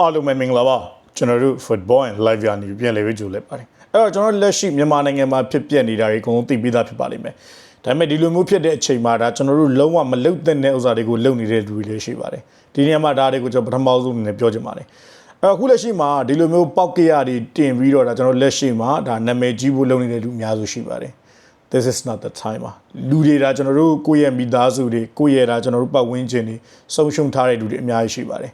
အားလုံးပဲမင်္ဂလာပါကျွန်တော်တို့ football and live ရနေပြန်လည်ပြီးကြိုလဲပါတယ်အဲ့တော့ကျွန်တော်လက်ရှိမြန်မာနိုင်ငံမှာဖြစ်ပျက်နေတာတွေအကုန်လုံးသိပြီးသားဖြစ်ပါလိမ့်မယ်ဒါပေမဲ့ဒီလိုမျိုးဖြစ်တဲ့အချိန်မှာဒါကျွန်တော်တို့လုံးဝမလုတ်တဲ့ဥစ္စာတွေကိုလုပ်နေတဲ့လူတွေလည်းရှိပါတယ်ဒီနေရာမှာဒါတွေကိုကျွန်တော်ပထမဆုံးအနေနဲ့ပြောချင်ပါတယ်အဲ့အခုလက်ရှိမှာဒီလိုမျိုးပေါက်ကရတွေတင်ပြီးတော့ဒါကျွန်တော်လက်ရှိမှာဒါနာမည်ကြီးဖို့လုပ်နေတဲ့လူအများစုရှိပါတယ် this is not the time ပါလူတွေဒါကျွန်တော်တို့ကိုယ့်ရဲ့မိသားစုတွေကိုယ့်ရဲ့ဒါကျွန်တော်တို့ပတ်ဝန်းကျင်တွေဆုံးရှုံးထားတဲ့လူတွေအများကြီးရှိပါတယ်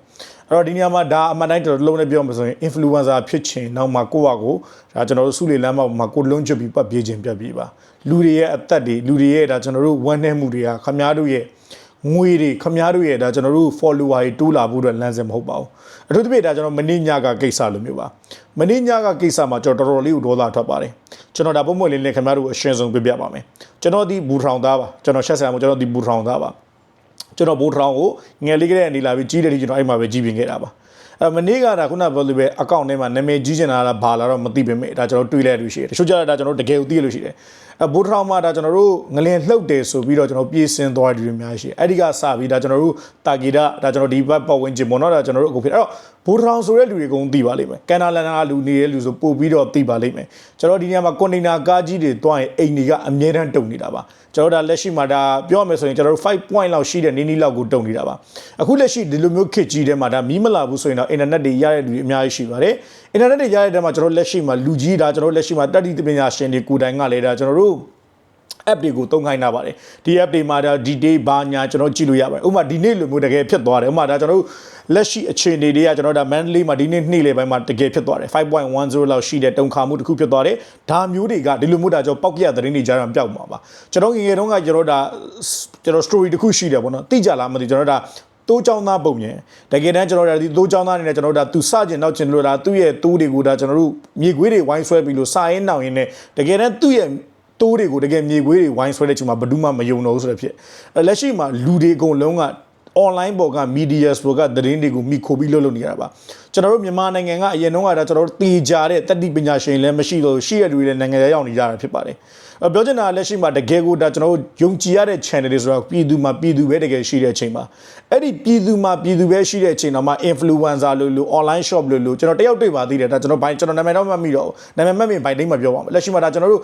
အဲ့တော့ဒီနေရာမှာဒါအမှန်တိုင်းတော်တော်လုံးနဲ့ပြောမှဆိုရင် influencer ဖြစ်ချင်နောက်မှကိုယ့်ဟာကိုဒါကျွန်တော်တို့စုလေလမ်းမှာကိုယ်လုံးချပြီးပတ်ပြေးခြင်းပြတ်ပြေးပါလူတွေရဲ့အသက်တွေလူတွေရဲ့ဒါကျွန်တော်တို့ဝမ်းနည်းမှုတွေကခမားတို့ရဲ့ငွေတွေခမားတို့ရဲ့ဒါကျွန်တော်တို့ follower တွေတိုးလာဖို့အတွက်လမ်းစဉ်မဟုတ်ပါဘူးအထူးသဖြင့်ဒါကျွန်တော်မင်းညကကိစ္စလိုမျိုးပါမင်းညကကိစ္စမှာကျွန်တော်တော်တော်လေးကိုဒေါသထွက်ပါတယ်ကျွန်တော်ဒါပုံမှန်လေးနဲ့ခင်ဗျားတို့အရှင်းဆုံးပြပြပါမယ်ကျွန်တော်ဒီဘူထောင်သားပါကျွန်တော်ရှက်ဆရာမို့ကျွန်တော်ဒီဘူထောင်သားပါ ကျွန်တော်ဘူထောင်ကိုငယ်လေးကလေးကနေလာပြီးကြီးတယ်ဒီကျွန်တော်အဲ့မှာပဲကြီးပြင်ခဲ့တာပါအဲမနေ့ကဒါခုနပြောလို့ပဲအကောင့်ထဲမှာနာမည်ကြီးချင်တာလားဘာလာတော့မသိပေမဲ့ဒါကျွန်တော်တွေးလိုက်လို့ရှိတယ်တချို့ကြတာဒါကျွန်တော်တကယ်ကိုသိရလို့ရှိတယ်အဲဘူထောင်မှာဒါကျွန်တော်တို့ငလင်လှုပ်တယ်ဆိုပြီးတော့ကျွန်တော်ပြေးစင်းသွားတယ်တွေအများကြီးအဲ့ဒီကစပြီးဒါကျွန်တော်တို့တာဂီတာဒါကျွန်တော်ဒီဘက်ပတ်ဝန်းကျင်ပေါ့နော်ဒါကျွန်တော်တို့အခုဖြစ်အဲ့တော့ဘူထောင်ဆိုတဲ့လူတွေကုန်သိပါလိမ့်မယ်ကန်နာလန်နာလူနေတဲ့လူဆိုပို့ပြီးတော့သိပါလိမ့်မယ်ကျွန်တော်ဒီနေရာမှာကွန်တိန်နာကားကြီးတွေတွားရင်အိမ်တွေကအမြဲတမ်းတုံနေတာပါကျွန်တော်ဒါလက်ရှိမှာဒါပြောရမယ်ဆိုရင်ကျွန်တော်တို့5 point လောက်ရှိတဲ့နီးနီးလောက်ကိုတုံနေတာပါအခုလက်ရှိဒီလိုမျိုးခစ်ကြီးထဲမှာဒါမီးမလာဘူးဆိုရင်တော့အင်တာနက်တွေရတဲ့လူတွေအများကြီးရှိပါတယ်အင်တာနက်တွေရတဲ့တဲမှာကျွန်တော်လက်ရှိမှာလူကြီးဒါကျွန်တော်လက်ရှိမှာတက်တိပညာရှင်တွေကိုယ်တိုင်ကလည်းဒါကျွန်တော်တို့ app တွေကိုသုံးခိုင်းတာပါတယ်ဒီ app တွေမှာဒါ detail ဘာညာကျွန်တော်ကြည့်လို့ရပါတယ်ဥပမာဒီနေ့လိုမျိုးတကယ်ဖြစ်သွားတယ်ဥပမာဒါကျွန်တော်တို့လက်ရှိအခြေအနေတွေကကျွန်တော်ဒါ Mandalay မှာဒီနေ့နေ့လေပိုင်းမှာတကယ်ဖြစ်သွားတယ်5.10လောက်ရှိတဲ့တုံခါမှုတစ်ခုဖြစ်သွားတယ်ဒါမျိုးတွေကဒီလိုမျိုးဒါကျွန်တော်ပောက်ကြရသတင်းတွေကြားမှာပျောက်မှာပါကျွန်တော်ငယ်ငယ်တုန်းကကျွန်တော်ဒါကျွန်တော် story တစ်ခုရှိတယ်ပေါ့နော်သိကြလားမသိကျွန်တော်ဒါတိုးချောင်းသားပုံရင်တကယ်တမ်းကျွန်တော်တို့ဒီတိုးချောင်းသားအနေနဲ့ကျွန်တော်တို့ဒါသူစကျင်တော့ကျင်လို့ဒါသူ့ရဲ့တိုးတွေကိုဒါကျွန်တော်တို့မြေခွေးတွေဝိုင်းဆွဲပြီးလို့စာရင်းနောင်ရင်းနဲ့တကယ်တမ်းသူ့ရဲ့ တိုးတွေကိုတကယ်မြေခွေးတွေဝိုင်းဆွဲတဲ့ချိန်မှာဘယ်သူမှမယုံတော့ဘူးဆိုတဲ့ဖြစ်လက်ရှိမှာလူတွေအကုန်လုံးက online ပေါ်က media ပေါ်ကသတင်းတွေကိုမိခိုပြီးလုပ်လို့နေရတာပါ ကျွန်တော်တို့မြန်မာနိုင်ငံကအရင်တုန်းကဒါကျွန်တော်တို့တေချာတဲ့တတိပညာရှင်လည်းမရှိတော့ရှိရတွေလည်းနိုင်ငံရောက်နေကြတာဖြစ်ပါတယ်အပြောချင်တာလက်ရှိမှာတကယ်ကိုဒါကျွန်တော်တို့ယုံကြည်ရတဲ့ channel တွေဆိုတော့ပြည်သူမှာပြည်သူပဲတကယ်ရှိတဲ့အချိန်မှာအဲ့ဒီပြည်သူမှာပြည်သူပဲရှိတဲ့အချိန်တော့မှ influencer လို့လို့ online shop လို့လို့ကျွန်တော်တယောက်တွေ့ပါသေးတယ်ဒါကျွန်တော်ဘိုင်းကျွန်တော်နာမည်တော့မမှတ်မိတော့နာမည်မှတ်မိဘိုင်းတိတ်မပြောပါဘူးလက်ရှိမှာဒါကျွန်တော်တို့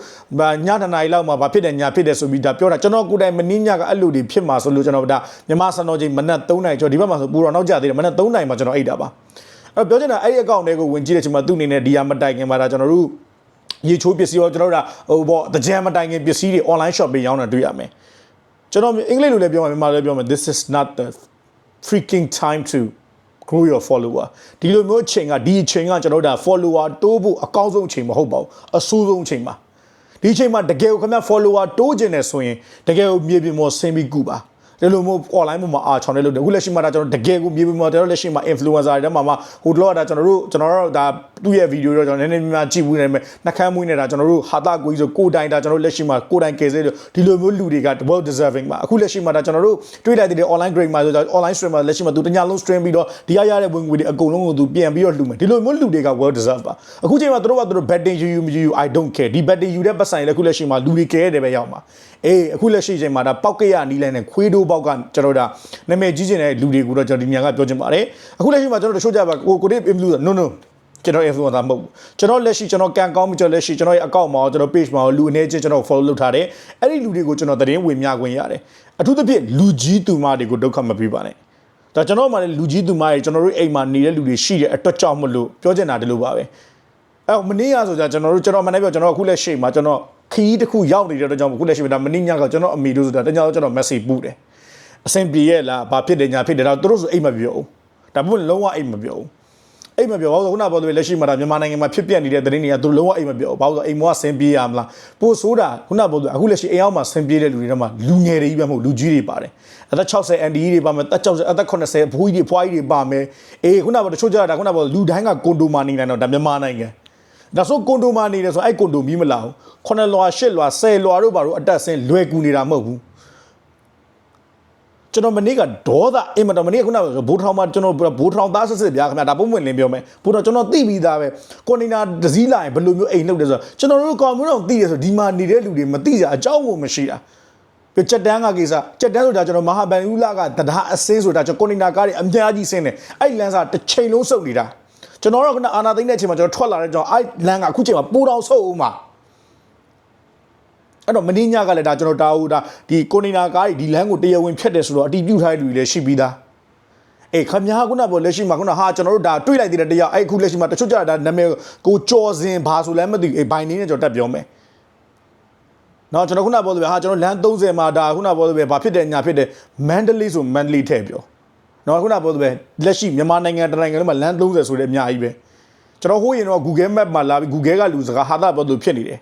ညတနာရီလောက်မှာဘာဖြစ်တယ်ညာဖြစ်တယ်ဆိုပြီးဒါပြောတာကျွန်တော်ကိုယ်တိုင်မင်းညကအဲ့လိုတွေဖြစ်မှာဆိုလို့ကျွန်တော်ဒါမြန်မာစံတော်ချိန်မနက်3နာရီကျော်ဒီဘက်မှာဆိုပူတော့နောက်ကျသေးတယ်မနက်3နာရီမှာကျွန်တော်အိတ်တာပါ အဲ့တော့ပြောချင်တာအဲ့ဒီအကောင့်တွေကိုဝင်ကြည့်တဲ့အချိန်မှာသူ့အနေနဲ့ဒီဟာမတိုင်ခင်မှာဒါကျွန်တော်တို့ရေချိုးပစ္စည်းရောကျွန်တော်တို့ဟိုပေါ့တကြံမတိုင်ခင်ပစ္စည်းတွေ online shop ပေးရောင်းတာတွေ့ရမယ်ကျွန်တော်အင်္ဂလိပ်လိုလည်းပြောမှာမြန်မာလိုလည်းပြောမှာ this is not the freaking time to grow your follower ဒီလိုမျိုးအချိန်ကဒီအချိန်ကကျွန်တော်တို့ဒါ follower တိုးဖို့အကောင်းဆုံးအချိန်မဟုတ်ပါဘူးအဆိုးဆုံးအချိန်ပါဒီအချိန်မှာတကယ်ကိုခင်ဗျ follower တိုးကျင်နေဆိုရင်တကယ်ကိုမြေပြင်ပေါ်ဆင်းပြီးကူပါ ဒီလိုမျိုး online ပေါ်မှာအာချောင်းနေလို့အခုလက်ရှိမှာဒါကျွန်တော်တကယ်ကိုမြေပြင်ပေါ်တော့လက်ရှိမှာ influencer တွေထဲမှာဟိုတော့ဒါကျွန်တော်တို့ကျွန်တော်တို့ဒါသူ့ရဲ့ဗီဒီယိုတော့ကျွန်တော်နည်းနည်းများကြည့်ဘူးနေမယ်နှကမ်းမွေးနေတာကျွန်တော်တို့ဟာတာကိုကြီးဆိုကိုတိုင်ဒါကျွန်တော်တို့လက်ရှိမှာကိုတိုင်ကယ်ဆဲလို့ဒီလိုမျိုးလူတွေက well deserving ပါအခုလက်ရှိမှာဒါကျွန်တော်တို့တွေးလိုက်တဲ့ online grade မှာဆိုတော့ online streamer လက်ရှိမှာသူတညလုံး stream ပြီးတော့ဒီရရတဲ့ဝင်ငွေတွေအကုန်လုံးကိုသူပြန်ပြီးတော့လှူမယ်ဒီလိုမျိုးလူတွေက well deserved ပါအခုချိန်မှာသူတို့ကသူတို့ betting ယူယူမယူယူ I don't care ဒီ betting ယူတဲ့ပတ်ဆိုင်လည်းအခုလက်ရှိမှာလူတွေကဲတယ်ပဲရောက်မှာအေးအခုလက်ရှိချိန်မှာဒါပောက်ကရနီးလိုက်နဲ့ခွေးတိုးပေါက်ကကျွန်တော်ဒါနာမည်ကြီးကျင်တဲ့လူတွေကိုတော့ကျွန်တော်ဒီညကပြောချင်ပါတယ်အခုလက်ရှိမှာကျွန်တော်တို့တချို့ကြပါကိုကိုတိ influencer no no ကျွန်တော် influencer မဟုတ်ဘူးကျွန်တော်လက်ရှိကျွန်တော်ကန်ကောင်းပြီကျွန်တော်လက်ရှိကျွန်တော်ရဲ့ account မှာကျွန်တော် page မှာလူအနေချင်းကျွန်တော် follow လုပ်ထားတယ်အဲ့ဒီလူတွေကိုကျွန်တော်သတင်းဝင်မြခွင့်ရတယ်အထူးသဖြင့်လူကြီးသူမတွေကိုဒုက္ခမပေးပါနဲ့ဒါကျွန်တော်မှလည်းလူကြီးသူမတွေကျွန်တော်တို့အိမ်မှာနေတဲ့လူတွေရှိတဲ့အတွက်ကြောင့်မလို့ပြောချင်တာဒီလိုပါပဲအဲ့မနေ့ကဆိုကြကျွန်တော်တို့ကျွန်တော်မနေ့ပြောကျွန်တော်အခုလက်ရှိမှာကျွန်တော်ခီးတစ်ခုရောက်နေတဲ့အတွက်ကြောင့်အခုလက်ရှိမှာဒါမနေ့ညကကျွန်တော်အမေတို့ဆိုတာတညတော့ကျွန်တော် message ပို့တယ် အဆင်ပြေရဲ့လားဘာဖြစ်တယ်ညာဖြစ်တယ်ဒါသူတို့ဆိုအိမ်မပြောဘူးဒါမှမဟုတ်လုံးဝအိမ်မပြောဘူးအိမ်မပြောဘာလို့ခုနပြောလို့လက်ရှိမှာဒါမြန်မာနိုင်ငံမှာဖြစ်ပျက်နေတဲ့သတင်းတွေကသူလုံးဝအိမ်မပြောဘာလို့အိမ်မောကဆင်ပြေးရမလားပို့ဆိုးတာခုနပြောလို့အခုလက်ရှိအိမ်အောက်မှာဆင်ပြေးတဲ့လူတွေတော့မှလူငယ်တွေကြီးပဲမဟုတ်လူကြီးတွေပါတယ်အသက်60 ND တွေပါမယ်အသက်60အသက်80ဘိုးကြီးတွေဖွားကြီးတွေပါမယ်အေးခုနပြောတချို့ကြတာခုနပြောလူတိုင်းကကွန်ဒိုမာနေနိုင်တော့ဒါမြန်မာနိုင်ငံဒါဆိုကွန်ဒိုမာနေတယ်ဆိုအဲ့ကွန်ဒိုမီးမလာဘူးခုနှစ်လွာရှစ်လွာဆယ်လွာတို့ဘာလို့အတက်ဆင်းလွယ်ကူနေတာမဟုတ်ဘူး ကျွန်တော်မနေ့ကဒေါသအင်မတော်မနေ့ကခုနကဘိုးထောင်မှာကျွန်တော်ဘိုးထောင်သားဆက်စစ်ဗျာခင်ဗျာဒါပုံမှန်လင်းပြောမယ်ဘိုးထောင်ကျွန်တော်သိပြီးသားပဲကွန်တိန်နာဒစည်းလာရင်ဘယ်လိုမျိုးအိမ်လှုပ်တယ်ဆိုတော့ကျွန်တော်တို့ကောင်မျိုးတော့သိတယ်ဆိုဒီမှာနေတဲ့လူတွေမသိကြအကြောင်းကိုမရှိတာဘပြချက်တန်းကကိစ္စချက်တန်းဆိုတာကျွန်တော်မဟာဗန်ဦးလာကတရားအစင်းဆိုတာကျွန်တော်ကွန်တိန်နာကားတွေအများကြီးဆင်းတယ်အဲ့လမ်းစာတစ်ချိန်လုံးစုပ်နေတာကျွန်တော်တို့ကအာနာသိမ့်တဲ့အချိန်မှာကျွန်တော်ထွက်လာတဲ့ကြောင့်အဲ့လမ်းကအခုချိန်မှာပိုးတောင်ဆုပ်အောင်မှာ အဲ့တော့မင်းညကလည်းဒါကျွန်တော်တာဦးဒါဒီကွန်တိန်နာကားတွေဒီလမ်းကိုတရားဝင်ဖြတ်တယ်ဆိုတော့အတီးပြုတ်ထားတဲ့လူတွေလည်းရှိပြီးသားအေးခမညာခုနကလက်ရှိမှာခုနဟာကျွန်တော်တို့ဒါတွေးလိုက်သေးတဲ့တရားအဲ့ခုလက်ရှိမှာတချို့ကြတာနာမည်ကိုကြော်စင်ဘာဆိုလဲမသိဘူးအေးဘိုင်နေနဲ့ကျွန်တော်တက်ပြောမယ်နော်ကျွန်တော်ခုနပြောသလိုဟာကျွန်တော်လမ်း30မှာဒါခုနပြောသလိုဘာဖြစ်တယ်ညာဖြစ်တယ်မန္တလေးဆိုမန္တလေးထည့်ပြောနော်ခုနပြောသလိုလက်ရှိမြန်မာနိုင်ငံတနိုင်ငံလုံးမှာလမ်း30ဆိုတဲ့အများကြီးပဲကျွန်တော်ဟိုးရင်တော့ Google Map မှာလာပြီး Google ကလူစကားဟာတာပြောသလိုဖြစ်နေတယ်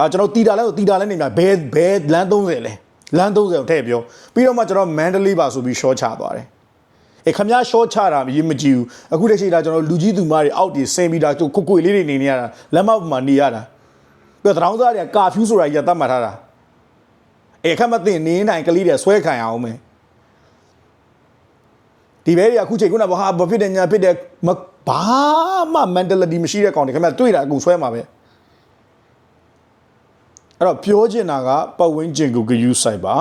အာကျွန်တော်တီတာလဲဆိုတီတာလဲနေမှာဘဲဘဲလမ်း30လဲလမ်း30ကိုထည့်ပြောပြီးတော့မှကျွန်တော်မန္တလေးပါဆိုပြီး short ချသွားတယ်အေးခမ ्या short ချတာမရေးမကြည့်ဘူးအခုတည်းရှိတာကျွန်တော်လူကြီးသူမတွေအောက်တီဆင်းပြီးတာကိုကိုလေးတွေနေနေရတာလမ်းမပေါ်မှာနေရတာပြီးတော့တရောင်းသားတွေကကာဖြူဆိုတာကြီးကတတ်မှတ်ထားတာအေခက်မသိနေနိုင်ကလေးတွေဆွဲခံရအောင်မယ်ဒီဘဲတွေကအခုချိန်ခုနကဘာဘာဖြစ်တယ်ညာဖြစ်တယ်မဘာမှ mentality မရှိတဲ့ကောင်တွေခင်ဗျတွေ့တာအကုန်ဆွဲမှာပဲ အဲ့တော့ပြောချင်တာကပတ်ဝန်းကျင်ကိုဂယူဆိုင်ပါ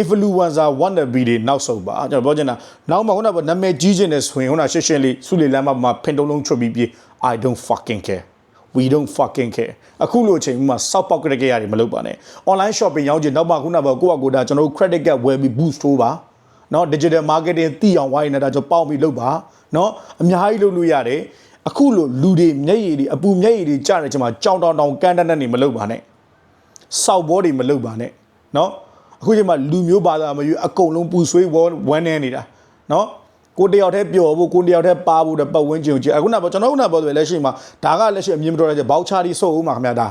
influencer wannabe တွေနောက်ဆုံးပါကျွန်တော်ပြောချင်တာနောက်မှခုနကနာမည်ကြီးချင်တဲ့ဆိုရင်ခုနရှင်းရှင်းလေးစုလီလမ်းမှာဖင်တုံးလုံးချွတ်ပြီးပြေး I don't fucking care we don't fucking care အခုလိုအချိန်မှာစောက်ပေါက်ကရကြရတယ်မလုပ်ပါနဲ့ online shopping ရောင်းချင်နောက်မှခုနကကိုယ့်အကိုဒါကျွန်တော်တို့ credit card ဝယ်ပြီး boost ထိုးပါเนาะ digital marketing သိအောင်ဝိုင်းနေတာကျွန်တော်ပေါင်းပြီးလုပ်ပါเนาะအများကြီးလုပ်လို့ရတယ်အခုလိုလူတွေမျက်ရည်တွေအပူမျက်ရည်တွေကြားတဲ့အချိန်မှာကြောင်တောင်တောင်ကန်တန်းတန်းနေမလုပ်ပါနဲ့ စောက်ဘောတွေမလုပ်ပါနဲ့နော်အခုချိန်မှာလူမျိုးဘာသာမရွေးအကုန်လုံးပူဆွေးဝန်းနေနေတာနော်ကိုတယောက်တည်းပျော်ဖို့ကိုတယောက်တည်းပါဖို့တဲ့ပတ်ဝန်းကျင်ကိုအခုနကကျွန်တော်ခုနကပြောတယ်လက်ရှိမှာဒါကလက်ရှိအမြင်မတော်တဲ့ဘောက်ချာတွေစုပ်ဦးမှာခင်ဗျာဒါ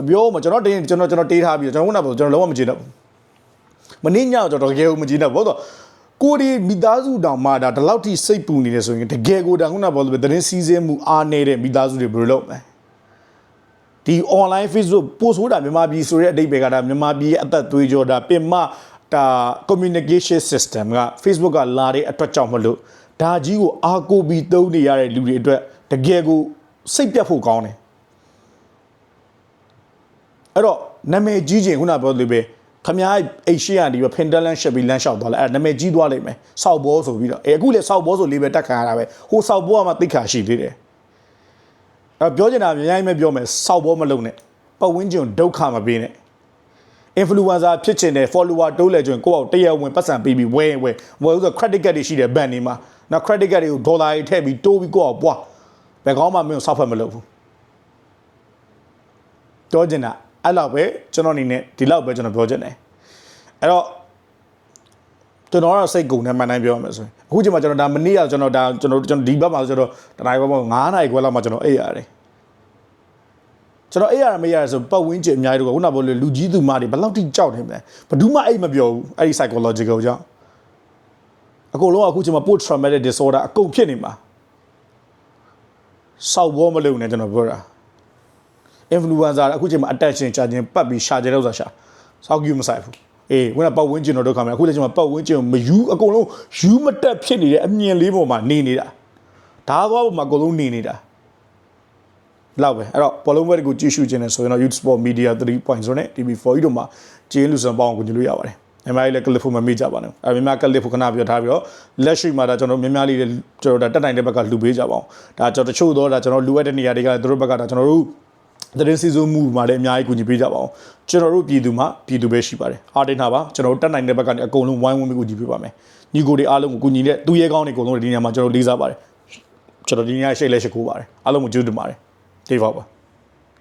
အပြောမှာကျွန်တော်တင်းကျွန်တော်ကျွန်တော်တေးထားပြီးကျွန်တော်ခုနကပြောကျွန်တော်လုံးဝမကြည့်တော့မနေ့ညကျွန်တော်တကယ်ကိုမကြည့်တော့ဘောတော့ကိုဒီမိသားစုတောင်မှဒါဒီလောက်ထိစိတ်ပူနေတယ်ဆိုရင်တကယ်ကိုဒါခုနကပြောတယ်တင်းစည်းစဲမှုအားနေတဲ့မိသားစုတွေဘယ်လိုလုပ်မလဲ ဒီ online facebook post ဆိုတာမြန်မာပြည်ဆိုတဲ့အဓိပ္ပာယ်ကဒါမြန်မာပြည်ရဲ့အသက်သွေးကြောဒါပင်မဒါ communication system က Facebook ကလာတဲ့အတွက်ကြောင့်မလို့ဒါကြီးကိုအားကိုးပြီးသုံးနေရတဲ့လူတွေအတွက်တကယ်ကိုစိတ်ပြတ်ဖို့ကောင်းတယ်အဲ့တော့နာမည်ကြီးခြင်းခုနပြောလို့ပဲခမားအိတ်ရှိရဒီပဲဖင်တလန်ရှက်ပြီးလမ်းလျှောက်သွားလဲအဲ့နာမည်ကြီးသွားလိမ့်မယ်စောက်ဘောဆိုပြီးတော့အဲအခုလေစောက်ဘောဆိုလေးပဲတက်ခံရတာပဲဟိုစောက်ဘောကမှသိခါရှိသေးတယ် အဲ့ပြောချင်တာအများကြီးပဲပြောမယ်စောက်ဘောမလုံးနဲ့ပတ်ဝန်းကျင်ဒုက္ခမပေးနဲ့ influencer ဖြစ်ချင်တယ် follower တိုးလဲကြရင်ကိုယ့်အောက်တရားဝင်ပတ်စံပေးပြီးဝဲဝဲဝဲဥစ္စာ credit card တွေရှိတယ်ဘဏ်တွေမှာနောက် credit card တွေကိုဒေါ်လာတွေထည့်ပြီးတိုးပြီးကိုယ့်အောက်ပွားဘယ်ကောင်းမှမင်းကိုစောက်ဖက်မလုပ်ဘူးပြောချင်တာအဲ့လောက်ပဲကျွန်တော်အနေနဲ့ဒီလောက်ပဲကျွန်တော်ပြောချင်တယ်အဲ့တော့ကျွန်တော်ကတော့စိတ်ကုန်နဲ့မှန်တိုင်းပြောရမယ်ဆိုရင်အခုချိန်မှာကျွန်တော်ဒါမနေ့ကကျွန်တော်ဒါကျွန်တော်ကျွန်တော်ဒီဘက်မှာဆိုတော့တနားရီဘက်မှာ9နာရီခွဲလောက်မှကျွန်တော်အိပ်ရတယ် ကျွန်တော်အိပ်ရမရဆိုပတ်ဝန်းကျင်အများကြီးတို့ကခုနကပြောလို့လူကြီးသူမတွေဘယ်လောက်ထိကြောက်နေမလဲဘယ်သူမှအိပ်မပြောဘူးအဲ့ဒီ psychological ကြောင့်အကုန်လုံးကအခုချိန်မှာ post traumatic disorder အကုန်ဖြစ်နေမှာစောက်ဘောမလုပ်နဲ့ကျွန်တော်ပြောတာ influencer အခုချိန်မှာ attention ချခြင်းပတ်ပြီးရှာကြတဲ့ဥစ္စာရှာစောက်ကြီးမဆိုင်ဘူးအေးခုနပတ်ဝန်းကျင်တို့ဒုက္ခမှာအခုလည်းချိန်မှာပတ်ဝန်းကျင်ကိုမယူအကုန်လုံးယူမတက်ဖြစ်နေတဲ့အမြင်လေးပေါ်မှာနေနေတာဒါသွားပေါ်မှာအကုန်လုံးနေနေတာ လောက်ပဲအဲ့တော့ဘောလုံးဘက်ကိုကြည့်ရှုခြင်းနဲ့ဆိုရင်တော့ Youth Sport Media 3.0နဲ့ TV4 ကြီးတို့မှာကျင်းလူစံပေါင်းကိုကြည့်လို့ရပါတယ်မြန်မာလေးလည်းကလစ်ဖို့မမေ့ကြပါနဲ့အဲမြန်မာကလစ်ဖို့ခဏပြောထားပြီးတော့လက်ရှိမှာဒါကျွန်တော်မြန်မာလေးတွေကျွန်တော်ဒါတက်နိုင်တဲ့ဘက်ကလှူပေးကြပါအောင်ဒါကျွန်တော်တချို့တော့ဒါကျွန်တော်လိုအပ်တဲ့နေရာတွေကသူတို့ဘက်ကဒါကျွန်တော်တို့သတင်းစီစိုးမှုမှာလည်းအများကြီးကူညီပေးကြပါအောင်ကျွန်တော်တို့ပြည်သူမှာပြည်သူပဲရှိပါတယ်အားတင်တာပါကျွန်တော်တို့တက်နိုင်တဲ့ဘက်ကနေအကုန်လုံးဝိုင်းဝန်းပြီးကူညီပေးပါမယ်ညီကိုတွေအားလုံးကိုကူညီတဲ့သူရဲကောင်းတွေအကုန်လုံးဒီနေရာမှာကျွန်တော်လေးစားပါတယ်ကျွန်တော်ဒီနေရာရှိလဲရှိခိုးပါတယ်အားလုံးကိုကျေးဇူးတင်ပါတယ် တေးပါပါ